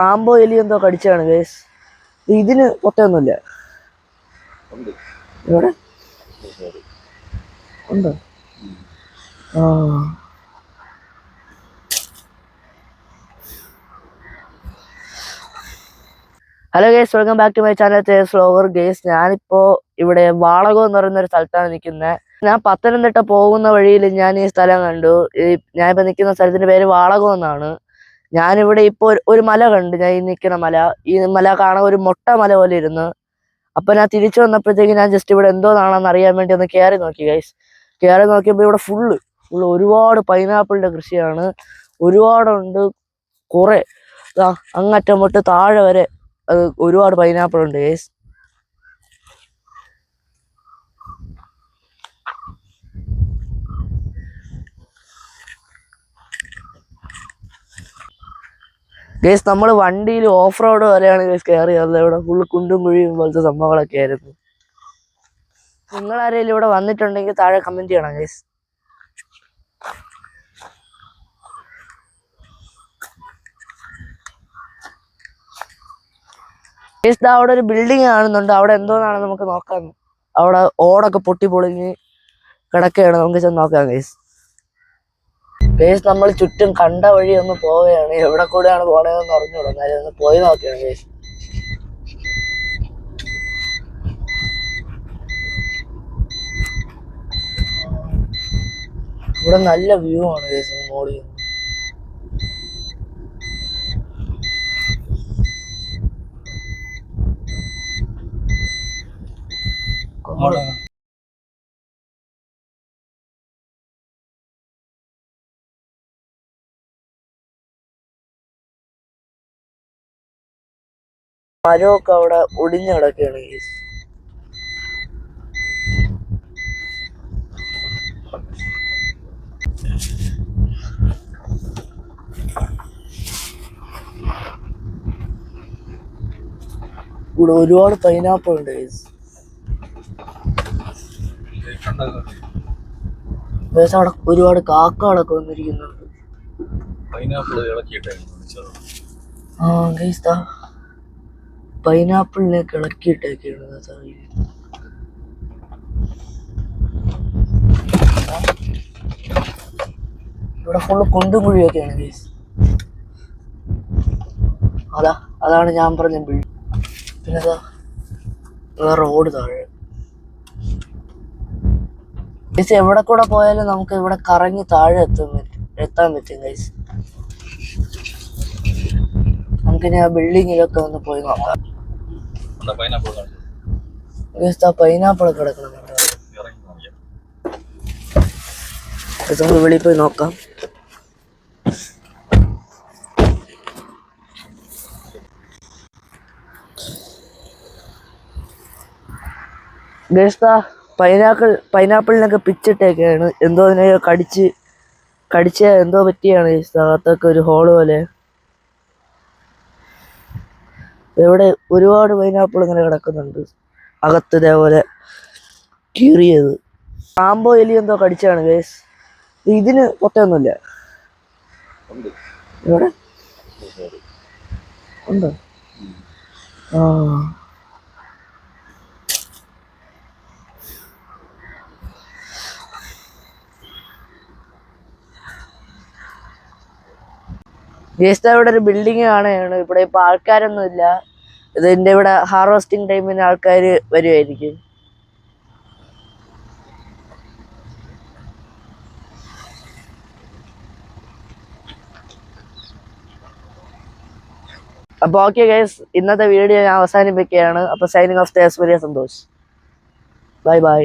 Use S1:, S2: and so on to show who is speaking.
S1: പാമ്പോ എലി എന്തോ കടിച്ചാണ് ഗേസ് ഇതിന് പൊട്ടയൊന്നുമില്ല ഇവിടെ ഉണ്ടോ? ആ. Hello guys welcome back to my channel slower guys ഞാനിപ്പോ ഇവിടെ വാളകം എന്ന് പറയുന്ന ഒരു സ്ഥലത്താണ് നിൽക്കുന്നത്. ഞാൻ പത്തനംതിട്ട പോകുന്ന വഴിയിൽ ഞാൻ ഈ സ്ഥലം കണ്ടു. ഈ ഞാനിപ്പോ നിൽക്കുന്ന സ്ഥലത്തിന്റെ പേര് വാളകം എന്നാണ്. ഞാനിവിടെ ഇപ്പോൾ ഒരു- മല കണ്ടു ഞാൻ ഈ നിൽക്കുന്ന മല ഈ മല കാണാൻ ഒരു മൊട്ട മല പോലെ ഇരുന്ന് അപ്പൊ ഞാൻ തിരിച്ചു വന്നപ്പോഴത്തേക്ക് ഞാൻ ജസ്റ്റ് ഇവിടെ എന്തോ എന്തോന്നാണെന്ന് അറിയാൻ വേണ്ടി ഒന്ന് കയറി നോക്കി ഗൈസ് കയറി നോക്കിയപ്പോൾ ഇവിടെ ഫുള്ള് ഫുള്ള് ഒരുപാട് പൈനാപ്പിളിന്റെ കൃഷിയാണ്. ഒരുപാടുണ്ട് കുറെ. അങ്ങറ്റം തൊട്ട് താഴെ വരെ ഒരുപാട് പൈനാപ്പിൾ ഉണ്ട് ഗൈസ് ഗേസ് നമ്മൾ വണ്ടിയിൽ ഓഫ് റോഡ് വരെയാണ് ഗേസ് കയറി വന്നത്. ഇവിടെ ഫുള്ള് കുണ്ടും കുഴിയും പോലത്തെ സംഭവങ്ങളൊക്കെ ആയിരുന്നു. നിങ്ങൾ ആരെങ്കിലും ഇവിടെ വന്നിട്ടുണ്ടെങ്കിൽ താഴെ കമന്റ് ചെയ്യണം ഗേസ്. ഗേസ് ദാ അവിടെ ഒരു ബിൽഡിംഗ് കാണുന്നുണ്ട്. അവിടെ എന്തോന്നാണ് നമുക്ക് നോക്കാം. അവിടെ ഓടൊക്കെ പൊട്ടി പൊളിഞ്ഞ് കിടക്കുകയാണ്. നമുക്ക് ചെന്ന് നോക്കാം ഗേസ്. ഗേസ് നമ്മൾ ചുറ്റും കണ്ട വഴി ഒന്ന് പോവുകയാണ്. എവിടെ കൂടെയാണ് പോണതെന്ന് അറിഞ്ഞൂടാ എന്നാലും ഒന്ന് പോയി നോക്കിയാണ് ഗേസ് ഇവിടെ നല്ല വ്യൂ ആണ് ഗേസ് മോളിൽ നിന്ന് മരമൊക്കെ അവിടെ ഒടിഞ്ഞു കിടക്കുകയാണ് ഗേസ് ഇവിടെ ഒരുപാട് പൈനാപ്പിൾ ഉണ്ട് ഗേസ് അവിടെ ഒരുപാട് കാക്കകളൊക്കെ വന്നിരിക്കുന്നുണ്ട്.
S2: പൈനാപ്പിൾ ഇളക്കിയിട്ടായിരുന്നു
S1: ആ ഗൈസ് ദാ. പൈനാപ്പിളിനെ താഴെ. ഇവിടെ ഫുള്ള് കുണ്ടും കുഴിയൊക്കെയാണ് അതാ അതാണ് ഞാൻ പറഞ്ഞ ബിൽഡ് പിന്നെ അതാ റോഡ് താഴെ. ഗൈസ് എവിടെ കൂടെ പോയാലും നമുക്ക് ഇവിടെ കറങ്ങി താഴെ എത്താൻ പറ്റും എത്താൻ പറ്റും ഗൈസ് നമുക്കിനി ആ ബിൽഡിങ്ങിലൊക്കെ ഒന്ന് പോയി നോക്കാം.
S2: പൈനാപ്പിൾ
S1: കിടക്കണം നമുക്ക് വെളിയിൽ പോയി നോക്കാം. ഗൈസ് പൈനാപ്പിൾ പൈനാപ്പിളിനൊക്കെ പിച്ചിട്ടേക്കാണ്. എന്തോ അതിനെ കടിച്ച് കടിച്ച എന്തോ പറ്റിയാണ് ഗൈസ് അകത്തൊക്കെ ഒരു ഹോൾ പോലെ. ഇവിടെ ഒരുപാട് പൈനാപ്പിൾ ഇങ്ങനെ കിടക്കുന്നുണ്ട്. അകത്ത് ഇതേപോലെ കീറിയത് പാമ്പോ എലി എന്തോ കടിച്ചാണ് ഗേസ് ഇതിന് പൊട്ടയൊന്നുമില്ല ഇവിടെ? ഉണ്ടോ? ആ. ഗേസ്റ്റ് ഇവിടെ ഒരു ബിൽഡിങ് കാണുകയാണ്. ഇവിടെ ഇപ്പൊ ആൾക്കാരൊന്നും ഇല്ല ഇതിന്റെ ഇവിടെ ഹാർവെസ്റ്റിംഗ് ടൈമിന് ആൾക്കാർ വരുമായിരിക്കും അപ്പൊ ഓക്കെ ഗൈസ് ഇന്നത്തെ വീഡിയോ ഞാൻ അവസാനിപ്പിക്കുകയാണ്. അപ്പൊ സൈനിങ് ഓഫ് തേസ് വലിയ സന്തോഷ്. Bye bye